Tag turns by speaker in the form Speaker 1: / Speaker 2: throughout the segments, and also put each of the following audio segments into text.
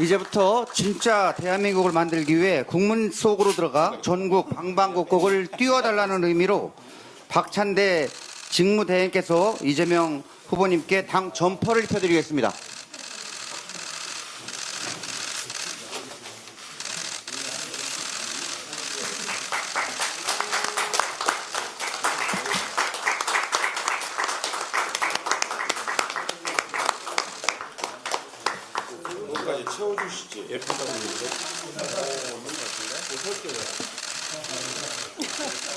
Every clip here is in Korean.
Speaker 1: 이제부터 진짜 대한민국을 만들기 위해 국문 속으로 들어가 전국 방방곡곡을 뛰어달라는 의미로 박찬대 직무대행께서 이재명 후보님께 당 점퍼를 입혀드리겠습니다.
Speaker 2: 여기까지 채워주시지. 예쁘다고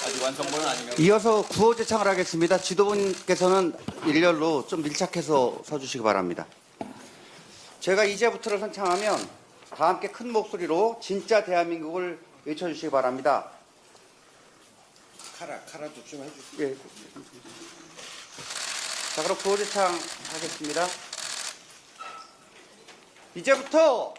Speaker 3: 아직 완성본은 아니면
Speaker 1: 이어서 구호 제창을 하겠습니다. 지도부님께서는 일렬로 좀 밀착해서 서주시기 바랍니다. 제가 이제부터를 선창하면 다 함께 큰 목소리로 진짜 대한민국을 외쳐주시기 바랍니다.
Speaker 2: 카라, 카라도 좀 해주세요.
Speaker 1: 예. 자, 그럼 구호 제창 하겠습니다. 이제부터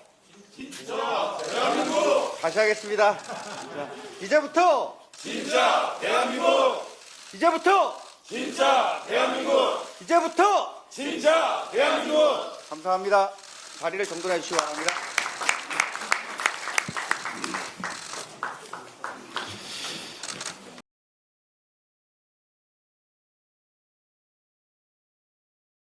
Speaker 1: 진짜 대한민국 다시 하겠습니다. 자, 이제부터 진짜 대한민국 이제부터
Speaker 2: 진짜 대한민국!
Speaker 1: 이제부터
Speaker 2: 진짜 대한민국!
Speaker 1: 감사합니다. 자리를 정돈해 주시기 바랍니다.